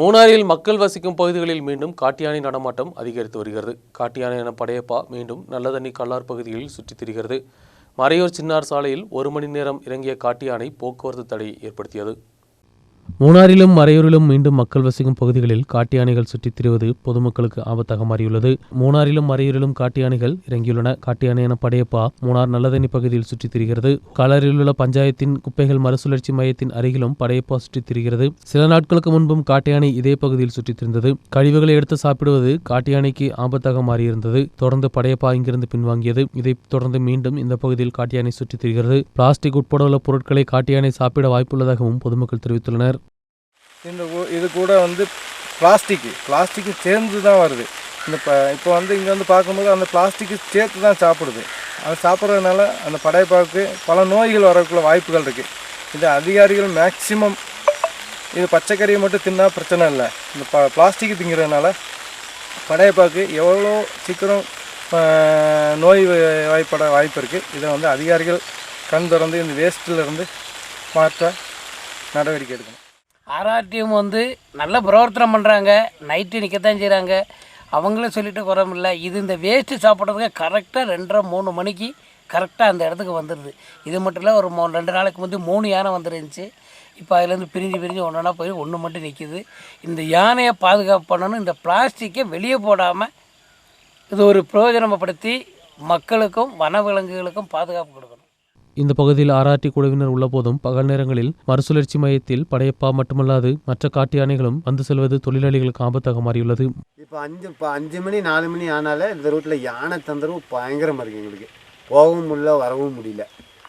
மூணாறில் மக்கள் வசிக்கும் பகுதிகளில் மீண்டும் காட்டியானை நடமாட்டம் அதிகரித்து வருகிறது. காட்டியானை என படையப்பா மீண்டும் நல்லதண்ணி கல்லார் பகுதிகளில் சுற்றித் திரிகிறது. மறையூர் சின்னார் சாலையில் ஒரு மணி நேரம் இறங்கிய காட்டு யானை போக்குவரத்து தடை ஏற்படுத்தியது. மூணாறிலும் மறையூரிலும் மீண்டும் மக்கள் வசிக்கும் பகுதிகளில் காட்டு யானைகள் சுற்றித் திரிவது பொதுமக்களுக்கு ஆபத்தாக மாறியுள்ளது. மூணாறிலும் மறையூரிலும் காட்டு யானைகள் இறங்கியுள்ளன. காட்டு யானையான படையப்பா மூணார் நல்லதண்ணி பகுதியில் சுற்றித் திரிகிறது. களரில் உள்ள பஞ்சாயத்தின் குப்பைகள் மறுசுழற்சி மையத்தின் அருகிலும் படையப்பா சுற்றித் திரிகிறது. சில நாட்களுக்கு முன்பும் காட்டு யானை இதே பகுதியில் சுற்றித் திரிந்தது. கழிவுகளை எடுத்து சாப்பிடுவது காட்டு யானைக்கு ஆபத்தாக மாறியிருந்தது. தொடர்ந்து படையப்பா இங்கிருந்து பின்வாங்கியது. இதைத் தொடர்ந்து மீண்டும் இந்த பகுதியில் காட்டு யானை சுற்றித் திரிகிறது. பிளாஸ்டிக் உட்பட உள்ள பொருட்களை காட்டு யானை சாப்பிட வாய்ப்புள்ளதாகவும் பொதுமக்கள் தெரிவித்துள்ளனர். இந்த ஊ- இது கூட வந்து பிளாஸ்டிக்கு பிளாஸ்டிக்கு சேர்ந்து தான் வருது. இந்த ப இப்போ வந்து இங்கே வந்து பார்க்கும்போது அந்த பிளாஸ்டிக்கு சேர்த்து தான் சாப்பிடுது. அது சாப்பிட்றதுனால அந்த படைப்பாவுக்கு பல நோய்கள் வரக்குள்ள வாய்ப்புகள் இருக்குது இது அதிகாரிகள் மேக்சிமம் இது பச்சைக்கறியை மட்டும் தின்னா பிரச்சனை இல்லை. இந்த ப பிளாஸ்டிக் திங்கிறதுனால படையப்பாவுக்கு எவ்வளோ சீக்கிரம் நோய் வாய்ப்பட வாய்ப்பு இருக்குது இதை வந்து அதிகாரிகள் கண் திறந்து இந்த வேஸ்ட்டில் இருந்து மாற்ற நடவடிக்கை எடுக்கணும். ஆர்ஆர்டிஎம் வந்து நல்ல பிரவர்த்தனம் பண்ணுறாங்க நைட்டு நிற்கத்தான் செய்கிறாங்க அவங்களும் சொல்லிட்டு குறமில்ல. இது இந்த வேஸ்ட்டு சாப்பிட்றதுக்கு கரெக்டாக ரெண்டரை மூணு மணிக்கு கரெக்டாக அந்த இடத்துக்கு வந்துடுது இது மட்டும் இல்லை ஒரு மூ ரெண்டு நாளைக்கு முந்தி மூணு யானை வந்துருந்துச்சு. இப்போ அதுலேருந்து பிரிஞ்சு பிரிஞ்சு ஒன்றுனா ஒன்றா போய் ஒன்று மட்டும் நிற்கிது இந்த யானையை பாதுகாப்பு பண்ணணும். இந்த பிளாஸ்டிக்கை வெளியே போடாமல் இது ஒரு பிரயோஜனப்படுத்தி மக்களுக்கும் வனவிலங்குகளுக்கும் பாதுகாப்பு கொடுக்கணும். இந்த பகுதியில் ஆராய்ச்சி குழுவினர் உள்ளபோதும் பகல் நேரங்களில் மறுசுழற்சி மையத்தில் படையப்பா மட்டுமல்லாது மற்ற காட்டு யானைகளும் வந்து செல்வது தொழிலாளிகளுக்கு ஆபத்தாக மாறியுள்ளது. இப்போ அஞ்சு இப்போ அஞ்சு மணி நாலு மணி ஆனாலே இந்த ரூட்டில் யானை தொந்தரவு பயங்கரமாக இருக்குது எங்களுக்கு. போகவும் முடியல வரவும் முடியல.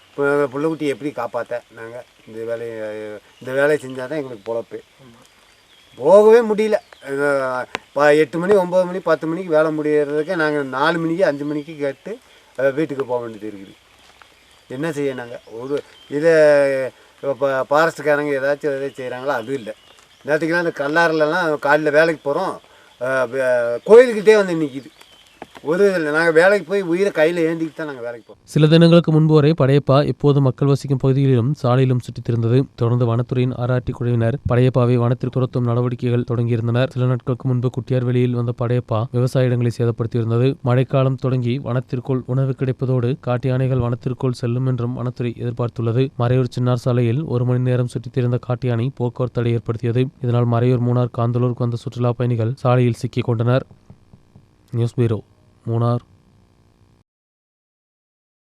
இப்போ பிள்ளைக்குட்டி எப்படி காப்பாற்ற நாங்கள் இந்த வேலையை இந்த வேலையை செஞ்சால் தான் எங்களுக்கு பொழப்பு. போகவே முடியல. எட்டு மணி ஒம்பது மணி பத்து மணிக்கு வேலை முடியறதுக்கு நாங்கள் நாலு மணிக்கு அஞ்சு மணிக்கு கேட்டு வீட்டுக்கு போக வேண்டியது இருக்குது. என்ன செய்ய நாங்கள் ஒரு இதை இப்போ ஃபாரஸ்ட்டுக்காரங்க ஏதாச்சும் எதாவது செய்கிறாங்களோ அதுவும் இல்லை. நேற்றுக்கெல்லாம் அந்த கல்லாறுலலாம் காலையில் வேலைக்கு போகிறோம் கோயிலுக்கிட்டே வந்து நிற்கிது ஒரு இல்லை நாங்கள் வேலைக்கு போய் உயிரை கையில் ஏந்திக்கிட்டு தான் நாங்கள் வேலைக்கு போவோம் சில தினங்களுக்கு முன்பு வரை படையப்பா இப்போது மக்கள் வசிக்கும் பகுதிகளிலும் சாலையிலும் சுற்றித் திருந்தது. தொடர்ந்து வனத்துறையின் ஆராய்ச்சி குழுவினர் படையப்பாவை வனத்தில் துரத்தும் நடவடிக்கைகள் தொடங்கியிருந்தனர். சில நாட்களுக்கு முன்பு குட்டியார் வெளியில் வந்த படையப்பா விவசாய இடங்களை சேதப்படுத்தியிருந்தது. மழைக்காலம் தொடங்கி வனத்திற்குள் உணவு கிடைப்பதோடு காட்டு யானைகள் வனத்திற்குள் செல்லும் என்றும் வனத்துறை எதிர்பார்த்துள்ளது. மறையூர் சின்னார் சாலையில் ஒரு மணி நேரம் சுற்றித் திரிந்த காட்டு யானை போக்குவரத்து தடை ஏற்படுத்தியது. இதனால் மறையூர் மூணார் காந்தலூருக்கு வந்த சுற்றுலா பயணிகள் சாலையில் சிக்கிக் கொண்டனர். நியூஸ் பீரோ மூணார்